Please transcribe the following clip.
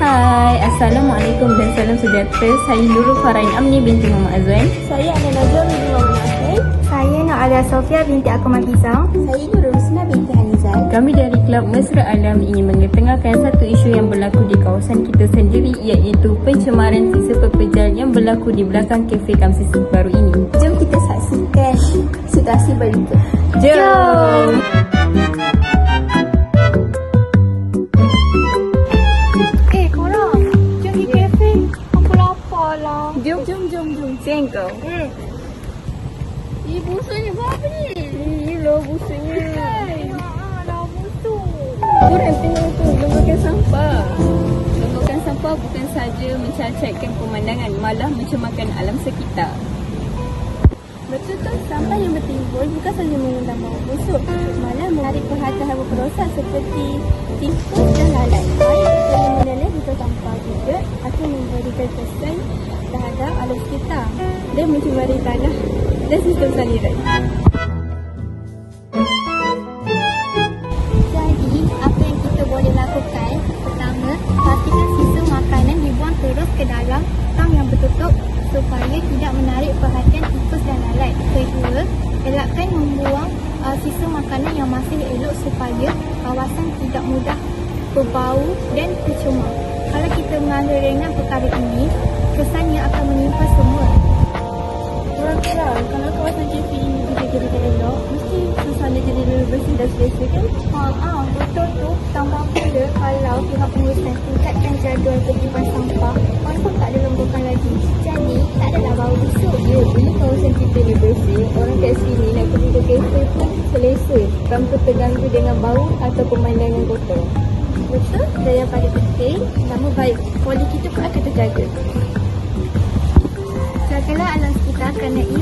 Hai, Assalamualaikum dan salam sejahtera. Saya Nurul Farain Amni binti Muhammad Azwan. Saya Ana Najwa binti Muhammad Nasir. Saya Nur Alia Sofia binti Akumat Pisang. Saya Nurul Husna binti Hanizal. Kami dari Kelab Mesra Alam ingin mengetengahkan satu isu yang berlaku di kawasan kita sendiri iaitu pencemaran sisa pepejal yang berlaku di belakang kafe Kamsis baru ini. Jom kita saksikan situasi berikut. Jom! Eh Jom, jom, jom, jom. Sayang kau. Hmm. Eh, ni? Ah, dah busuk. Korang tengok tu, longgokan sampah. Bukan saja mencacatkan pemandangan, malah mencemarkan alam sekitar. Betul tu, sampah yang bertimbul bukan sahaja mengundang bau busuk, malah menarik perhatian haiwan perosak seperti tikus dan lalat. Yang mencemari tanah dan sistem saliran. Jadi, apa yang kita boleh lakukan? Pertama, pastikan sisa makanan dibuang terus ke dalam tang yang bertutup supaya tidak menarik perhatian tikus dan lalat. Kedua, elakkan membuang uh, sisa makanan yang masih elok supaya kawasan tidak mudah berbau dan tercemar. Kalau kita mengambil ringan perkara ini, Kira-kira kalau kawasan kafe ini dijadikan elok, mesti suasana jadi lebih bersih dan selesa kan? Ha, ah, betul tu. Tambah pula kalau pihak pengurusan tingkatkan jadual kutipan sampah, confirm tak ada lombokan lagi. Jadi, tak adalah bau busuk. Ya, bila kawasan kita ni bersih, orang kat sini nak pergi ke kafe pun selesa tanpa terganggu dengan bau atau pemandangan kotor. Betul? Dan yang paling penting, nama baik poli kita pun akan terjaga. Jagalah alam sekitar kerana ia